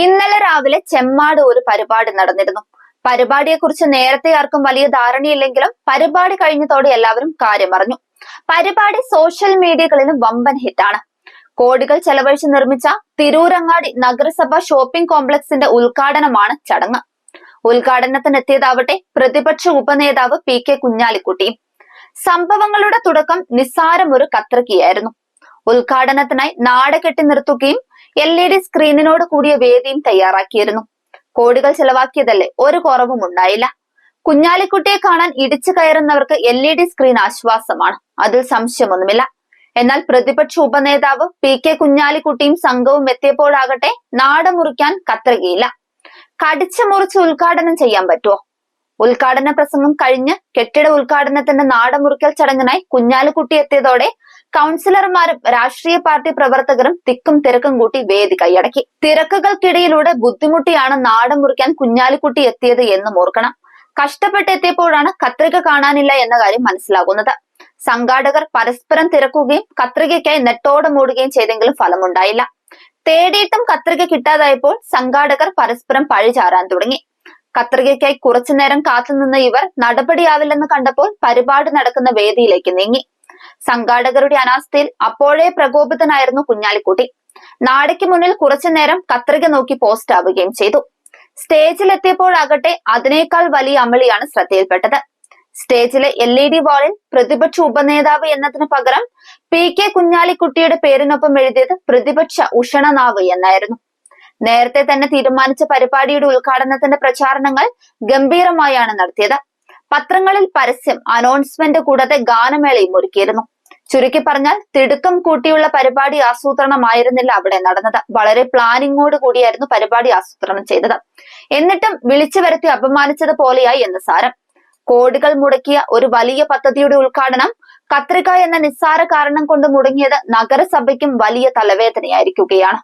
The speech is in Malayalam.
ഇന്നലെ രാവിലെ ചെമ്മാട് ഒരു പരിപാടി നടന്നിരുന്നു. പരിപാടിയെക്കുറിച്ച് നേരത്തെ ആർക്കും വലിയ ധാരണയില്ലെങ്കിലും പരിപാടി കഴിഞ്ഞതോടെ എല്ലാവരും കാര്യം അറിഞ്ഞു പരിപാടി സോഷ്യൽ മീഡിയകളിലും വമ്പൻ ഹിറ്റാണ്. കോടികൾ ചെലവഴിച്ച് നിർമ്മിച്ച തിരൂരങ്ങാടി നഗരസഭ ഷോപ്പിംഗ് കോംപ്ലക്സിന്റെ ഉദ്ഘാടനമാണ് ചടങ്ങ്. ഉദ്ഘാടനത്തിനെത്തിയതാവട്ടെ പ്രതിപക്ഷ ഉപനേതാവ് പി കെ കുഞ്ഞാലിക്കുട്ടിയും. സംഭവങ്ങളുടെ തുടക്കം നിസ്സാരം ഒരു കത്രക്കിയായിരുന്നു ഉദ്ഘാടനത്തിനായി നാട് കെട്ടി നിർത്തുകയും എൽ ഇ ഡി സ്ക്രീനിനോട് കൂടിയ വേദിയും തയ്യാറാക്കിയിരുന്നു. കോടികൾ ചെലവാക്കിയതല്ലേ? ഒരു കുറവും ഉണ്ടായില്ല. കുഞ്ഞാലിക്കുട്ടിയെ കാണാൻ ഇടിച്ചു കയറുന്നവർക്ക് എൽ ഇ ഡി സ്ക്രീൻ ആശ്വാസമാണ്. അതിൽ സംശയമൊന്നുമില്ല. എന്നാൽ പ്രതിപക്ഷ ഉപനേതാവ് പി കെ കുഞ്ഞാലിക്കുട്ടിയും സംഘവും എത്തിയപ്പോഴാകട്ടെ നാട് മുറിക്കാൻ കത്രികയില്ല. കടിച്ചു മുറിച്ച് ഉദ്ഘാടനം ചെയ്യാൻ പറ്റുമോ? ഉദ്ഘാടന പ്രസംഗം കഴിഞ്ഞ് കെട്ടിട ഉദ്ഘാടനത്തിന്റെ നാടമുറിക്കൽ ചടങ്ങിനായി കുഞ്ഞാലിക്കുട്ടി എത്തിയതോടെ കൗൺസിലർമാരും രാഷ്ട്രീയ പാർട്ടി പ്രവർത്തകരും തിക്കും തിരക്കും കൂട്ടി വേദി കൈയടക്കി. തിരക്കുകൾക്കിടയിലൂടെ ബുദ്ധിമുട്ടിയാണ് നാടൻ മുറിക്കാൻ കുഞ്ഞാലിക്കുട്ടി എത്തിയത് എന്നും ഓർക്കണം. കഷ്ടപ്പെട്ടെത്തിയപ്പോഴാണ് കത്രിക കാണാനില്ല എന്ന കാര്യം മനസ്സിലാകുന്നത്. സംഘാടകർ പരസ്പരം തിരക്കുകയും കത്രികയ്ക്കായി നെട്ടോടെ മൂടുകയും ചെയ്തെങ്കിലും ഫലമുണ്ടായില്ല. തേടിയിട്ടും കത്രിക കിട്ടാതായപ്പോൾ സംഘാടകർ പരസ്പരം പഴിചാരാൻ തുടങ്ങി. കത്രികയ്ക്കായി കുറച്ചുനേരം കാത്തുനിന്ന ഇവർ നടപടിയാവില്ലെന്ന് കണ്ടപ്പോൾ പരിപാടി നടക്കുന്ന വേദിയിലേക്ക് നീങ്ങി. സംഘാടകരുടെ അനാസ്ഥയിൽ അപ്പോഴേ പ്രകോപിതനായിരുന്നു കുഞ്ഞാലിക്കുട്ടി. നാടയ്ക്ക് മുന്നിൽ കുറച്ചുനേരം കത്രിക നോക്കി പോസ്റ്റ് ആവുകയും ചെയ്തു. സ്റ്റേജിലെത്തിയപ്പോഴാകട്ടെ അതിനേക്കാൾ വലിയ അമളിയാണ് ശ്രദ്ധയിൽപ്പെട്ടത്. സ്റ്റേജിലെ എൽ ഇ ഡി വാളിൽ പ്രതിപക്ഷ ഉപനേതാവ് എന്നതിന് പകരം പി കെ കുഞ്ഞാലിക്കുട്ടിയുടെ പേരിനൊപ്പം എഴുതിയത് പ്രതിപക്ഷ ഉഷണനാവ് എന്നായിരുന്നു. നേരത്തെ തന്നെ തീരുമാനിച്ച പരിപാടിയുടെ ഉദ്ഘാടനത്തിന്റെ പ്രചാരണങ്ങൾ ഗംഭീരമായാണ് നടത്തിയത്. പത്രങ്ങളിൽ പരസ്യം അനൗൺസ്മെന്റ് കൂടാതെ ഗാനമേളയും ഒരുക്കിയിരുന്നു. ചുരുക്കി പറഞ്ഞാൽ തിടുക്കം കൂട്ടിയുള്ള പരിപാടി ആസൂത്രണമായിരുന്നില്ല അവിടെ നടന്നത്. വളരെ പ്ലാനിങ്ങോട് കൂടിയായിരുന്നു പരിപാടി ആസൂത്രണം ചെയ്തത്. എന്നിട്ടും വിളിച്ചു വരുത്തി അപമാനിച്ചത് പോലെയായി എന്ന് സാരം. കോടികൾ മുടക്കിയ ഒരു വലിയ പദ്ധതിയുടെ ഉദ്ഘാടനം കത്രിക എന്ന നിസ്സാര കാരണം കൊണ്ട് മുടങ്ങിയത് നഗരസഭയ്ക്കും വലിയ തലവേദനയായിരിക്കുകയാണ്.